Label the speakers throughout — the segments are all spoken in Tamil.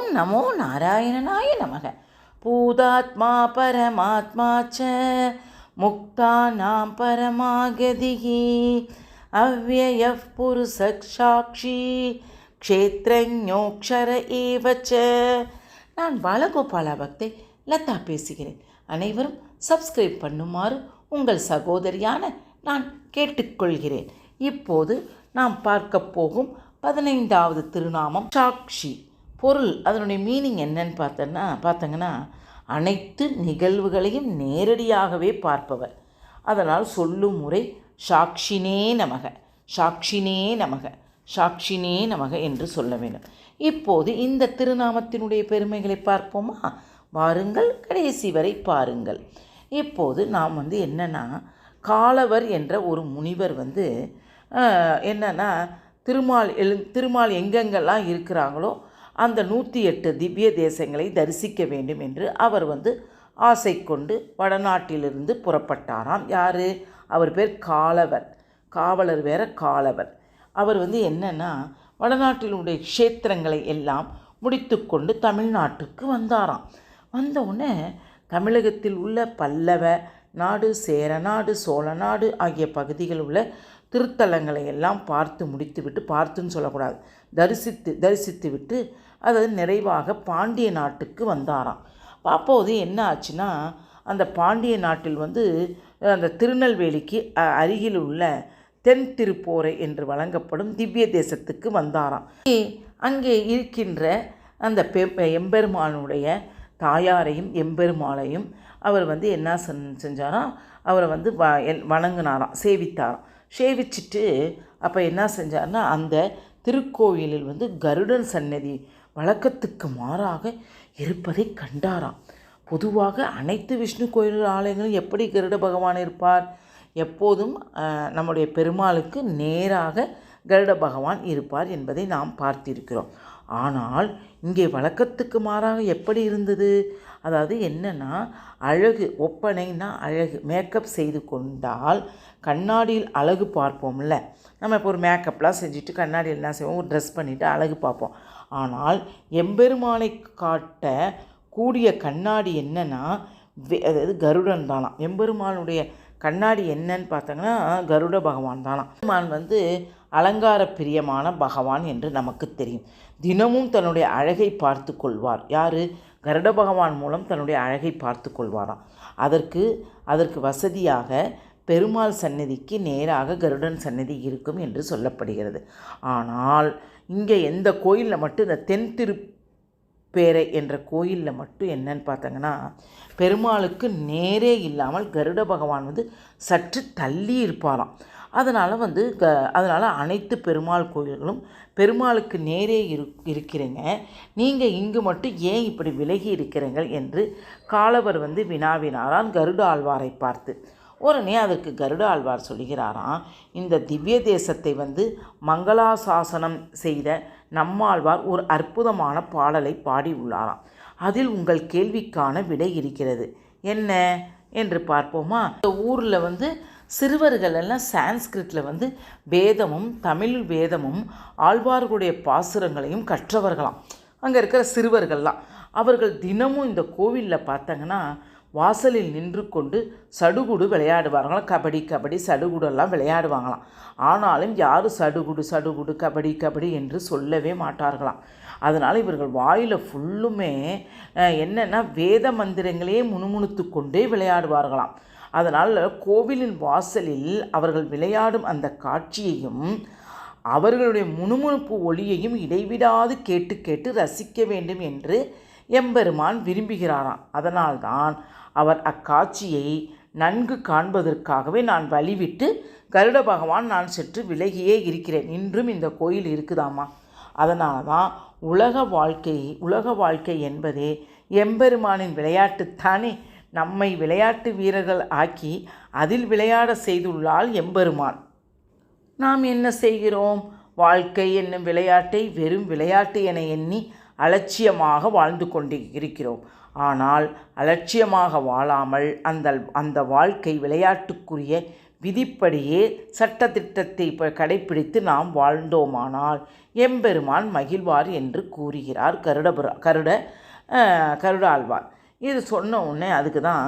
Speaker 1: ஓம் நமோ நாராயணனாய நமக. பூதாத்மா பரமாத்மா ச. முக்தா நாம் பரமாகதிகி. அவ்வய புருஷாட்சி க்ஷேத்ரஞோக்ஷர ஏவச்ச நான் பாலகோபாலா பக்தை லதா பேசுகிறேன். அனைவரும் சப்ஸ்கிரைப் பண்ணுமாறு உங்கள் சகோதரியான நான் கேட்டுக்கொள்கிறேன். இப்போது நாம் பார்க்க போகும் பதினைந்தாவது திருநாமம் சாக்ஷி. பொருள் அதனுடைய மீனிங் என்னன்னு பார்த்தோன்னா பார்த்தங்கன்னா அனைத்து நிகழ்வுகளையும் நேரடியாகவே பார்ப்பவர். அதனால் சொல்லும் முறை சாக்ஷினே நமக சாக்ஷினே நமக சாக்ஷினே நமக என்று சொல்ல வேண்டும். இப்போது இந்த திருநாமத்தினுடைய பெருமைகளை பார்ப்போமா? வாருங்கள் கடைசி வரை பாருங்கள். இப்போது நாம் வந்து என்னென்னா காலவர் என்ற ஒரு முனிவர் வந்து என்னென்னா திருமால் எழு திருமால் எங்கெங்கெல்லாம் இருக்கிறாங்களோ அந்த நூற்றி எட்டு திவ்ய தேசங்களை தரிசிக்க வேண்டும் என்று அவர் வந்து ஆசை கொண்டு வடநாட்டிலிருந்து புறப்பட்டாராம். யார்? அவர் பேர் காலவர். காவலர் வேற காலவர். அவர் வந்து என்னென்னா வடநாட்டினுடைய க்ஷேத்திரங்களை எல்லாம் முடித்துக்கொண்டு தமிழ்நாட்டுக்கு வந்தாராம். வந்தவுடனே தமிழகத்தில் உள்ள பல்லவ நாடு சேரநாடு சோழநாடு சோழ நாடு ஆகிய பகுதிகளில் உள்ள திருத்தலங்களை எல்லாம் பார்த்து முடித்துவிட்டு பார்த்துன்னு சொல்லக்கூடாது தரிசித்து தரிசித்து விட்டு அதாவது நிறைவாக பாண்டிய நாட்டுக்கு வந்தாராம். அப்போது என்ன ஆச்சுன்னா அந்த பாண்டிய நாட்டில் வந்து அந்த திருநெல்வேலிக்கு அ- அருகில் உள்ள தென் திருப்போரை என்று வழங்கப்படும் திவ்ய தேசத்துக்கு வந்தாராம். அங்கே- அங்கே இருக்கின்ற அந்த பெ எம்பெருமானுடைய தாயாரையும் எம்பெருமாளையும் அவர் வந்து என்ன செஞ்சாராம் அவரை வந்து வ வணங்கினாராம் சேவித்தாராம். சேவிச்சிட்டு அப்போ என்ன செஞ்சார்னா அந்த திருக்கோயிலில் வந்து கருடன் சன்னதி வழக்கத்துக்கு மாறாக இருப்பதை கண்டாராம். பொதுவாக அனைத்து விஷ்ணு கோயில் ஆலயங்களும் எப்படி கருட பகவான் இருப்பார்? எப்போதும் நம்முடைய பெருமாளுக்கு நேராக கருட பகவான் இருப்பார் என்பதை நாம் பார்த்திருக்கிறோம். ஆனால் இங்கே வழக்கத்துக்கு மாறாக எப்படி இருந்தது? அதாவது என்னன்னா அழகு ஒப்பனைன்னா அழகு மேக்கப் செய்து கொண்டால் கண்ணாடியில் அழகு பார்ப்போம்ல. நம்ம இப்போ ஒரு மேக்கப்லாம் செஞ்சுட்டு கண்ணாடியில் என்ன செய்வோம்? ஒரு ட்ரெஸ் பண்ணிவிட்டு அழகு பார்ப்போம். ஆனால் எம்பெருமானை காட்ட கூடிய கண்ணாடி என்னன்னா வே- அதாவது கருடன் தானாம் எம்பெருமானுடைய கண்ணாடி என்னன்னு பார்த்தோங்கன்னா கருட பகவான் தானாம். பெருமான் வந்து அலங்கார பிரியமான பகவான் என்று நமக்கு தெரியும். தினமும் தன்னுடைய அழகை பார்த்து கொள்வார். யார்? கருட பகவான் மூலம் தன்னுடைய அழகை பார்த்து கொள்வாராம். அதற்கு அதற்கு வசதியாக பெருமாள் சந்நிதிக்கு நேராக கருடன் சந்நிதி இருக்கும் என்று சொல்லப்படுகிறது. ஆனால் இங்கே எந்த கோயிலில் மட்டும் இந்த தென் பேரை என்ற கோயிலில் மட்டும் என்னன்னு பார்த்தாங்கன்னா பெருமாளுக்கு நேரே இல்லாமல் கருட பகவான் வந்து சற்று தள்ளி இருப்பாராம். அதனால் வந்து க அதனால் அனைத்து பெருமாள் கோயில்களும் பெருமாளுக்கு நேரே இரு இருக்கிறீங்க. நீங்கள் இங்கு மட்டும் ஏன் இப்படி விலகி இருக்கிறீங்கள் என்று காலவர் வந்து வினாவினாரான் கருட ஆழ்வாரை பார்த்து. உடனே அதற்கு கருட ஆழ்வார் சொல்லுகிறாராம் இந்த திவ்ய தேசத்தை வந்து மங்களாசாசனம் செய்த நம்மாழ்வார் ஒரு அற்புதமான பாடலை பாடியுள்ளாராம். அதில் உங்கள் கேள்விக்கான விடை இருக்கிறது. என்ன? என்று பார்ப்போமா? இந்த ஊரில் வந்து சிறுவர்கள் எல்லாம் சான்ஸ்கிரிட்டில் வந்து வேதமும் தமிழ் வேதமும் ஆழ்வார்களுடைய பாசுரங்களையும் கற்றவர்களாம். அங்கே இருக்கிற சிறுவர்கள்லாம். அவர்கள் தினமும் இந்த கோவிலில் பார்த்தாங்கன்னா வாசலில் நின்று கொண்டு சடுகுடு விளையாடுவார்களாம். கபடி கபடி சடுகுடெல்லாம் விளையாடுவாங்களாம். ஆனாலும் யாரும் சடுகுடு சடுகுடு கபடி கபடி என்று சொல்லவே மாட்டார்களாம். அதனால் இவர்கள் வாயில் ஃபுல்லுமே என்னென்னா வேத மந்திரங்களே முணுமுணுத்து கொண்டே விளையாடுவார்களாம். அதனால் கோவிலின் வாசலில் அவர்கள் விளையாடும் அந்த காட்சியையும் அவர்களுடைய முணுமுணுப்பு ஒளியையும் இடைவிடாது கேட்டு கேட்டு ரசிக்க வேண்டும் என்று எம்பெருமான் விரும்புகிறாராம். அதனால்தான் அவர் அக்காட்சியை நன்கு காண்பதற்காகவே நான் வழிவிட்டு கருட பகவான் நான் சற்று விலகியே இருக்கிறேன். இன்றும் இந்த கோயில் இருக்குதாமா? அதனால தான் உலக வாழ்க்கை உலக வாழ்க்கை என்பதே எம்பெருமானின் விளையாட்டுத்தானே. நம்மை விளையாட்டு வீரர்கள் ஆக்கி அதில் விளையாட செய்துள்ளாள் எம்பெருமான். நாம் என்ன செய்கிறோம்? வாழ்க்கை என்னும் விளையாட்டை வெறும் விளையாட்டு என எண்ணி அலட்சியமாக வாழ்ந்து கொண்டு இருக்கிறோம். ஆனால் அலட்சியமாக வாழாமல் அந்த அந்த வாழ்க்கை விளையாட்டுக்குரிய விதிப்படியே சட்டத்திட்டத்தை கடைபிடித்து கடைப்பிடித்து நாம் வாழ்ந்தோமானால் எம்பெருமான் மகிழ்வார் என்று கூறுகிறார் கருடபுர கருட கருடாழ்வார். இது சொன்ன உடனே அதுக்கு தான்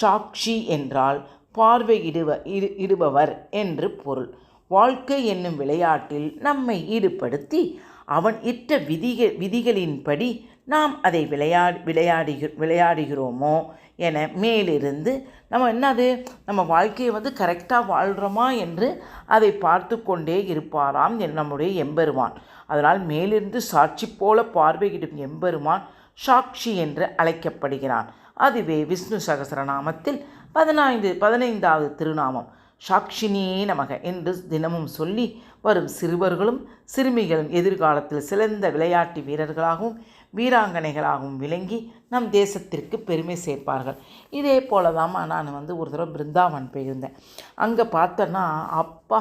Speaker 1: சாக்ஷி என்றால் பார்வையிடுவ இரு இடுபவர் என்று பொருள். வாழ்க்கை என்னும் விளையாட்டில் நம்மை ஈடுபடுத்தி அவன் இட்ட விதிக விதிகளின்படி நாம் அதை விளையாடி விளையாடுகி விளையாடுகிறோமோ என மேலிருந்து நம்ம என்னது? நம்ம வாழ்க்கையை வந்து கரெக்டாக வாழ்கிறோமா என்று அதை பார்த்து கொண்டே இருப்பாராம் என் நம்முடைய எம்பெருமான். அதனால் மேலிருந்து சாட்சி போல பார்வையிடும் எம்பெருமான் சாக்ஷி என்று அழைக்கப்படுகிறான். அதுவே விஷ்ணு சகசரநாமத்தில் பதினைந்து பதினைந்தாவது திருநாமம். சாக்ஷினியே நமக என்று தினமும் சொல்லி வரும் சிறுவர்களும் சிறுமிகளும் எதிர்காலத்தில் சிறந்த விளையாட்டு வீரர்களாகவும் வீராங்கனைகளாகவும் விளங்கி நம் தேசத்திற்கு பெருமை சேர்ப்பார்கள். இதே போல தான் நான் வந்து ஒரு தடவை பிருந்தாவன் போயிருந்தேன். அங்கே பார்த்தேன்னா அப்பா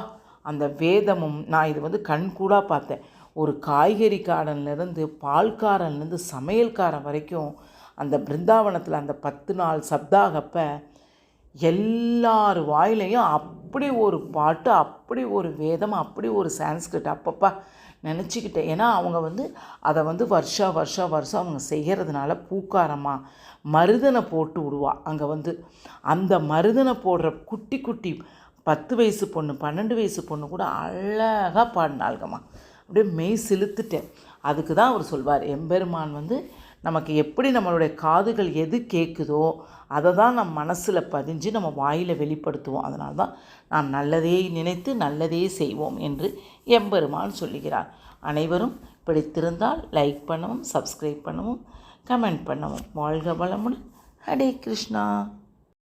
Speaker 1: அந்த வேதமும் நான் இது வந்து கண்கூடாக பார்த்தேன். ஒரு காய்கறி காரன்லேருந்து பால்காரன்லேருந்து சமையல்காரன் வரைக்கும் அந்த பிருந்தாவனத்தில் அந்த பத்து நாள் சப்தாகப்ப எல்லார் வாயிலையும் அப்படி ஒரு பாட்டு அப்படி ஒரு வேதம் அப்படி ஒரு சான்ஸ்கிரிட் அப்பப்பா நினச்சிக்கிட்டேன் ஏன்னா அவங்க வந்து அதை வந்து வருஷா வருஷா வருஷம் அவங்க செய்கிறதுனால பூக்காரமாக மருதனை போட்டு விடுவா. அங்கே வந்து அந்த மருதனை போடுற குட்டி குட்டி பத்து வயசு பொண்ணு பன்னெண்டு வயசு பொண்ணு கூட அழகாக பாடினாள்கம்மா அப்படியே மெய் சிலுத்துட்டேன். அதுக்கு தான் அவர் சொல்வார் எம்பெருமான் வந்து நமக்கு எப்படி நம்மளுடைய காதுகள் எது கேட்குதோ அதை தான் நம் மனசில் பதிஞ்சு நம்ம வாயில் வெளிப்படுத்துவோம். அதனால தான் நாம் நல்லதே நினைத்து நல்லதே செய்வோம் என்று எம்பெருமான் சொல்லுகிறார். அனைவரும் பிடித்திருந்தால் லைக் பண்ணவும் சப்ஸ்கிரைப் பண்ணவும் கமெண்ட் பண்ணவும். வாழ்க வளமுடன். ஹரே கிருஷ்ணா.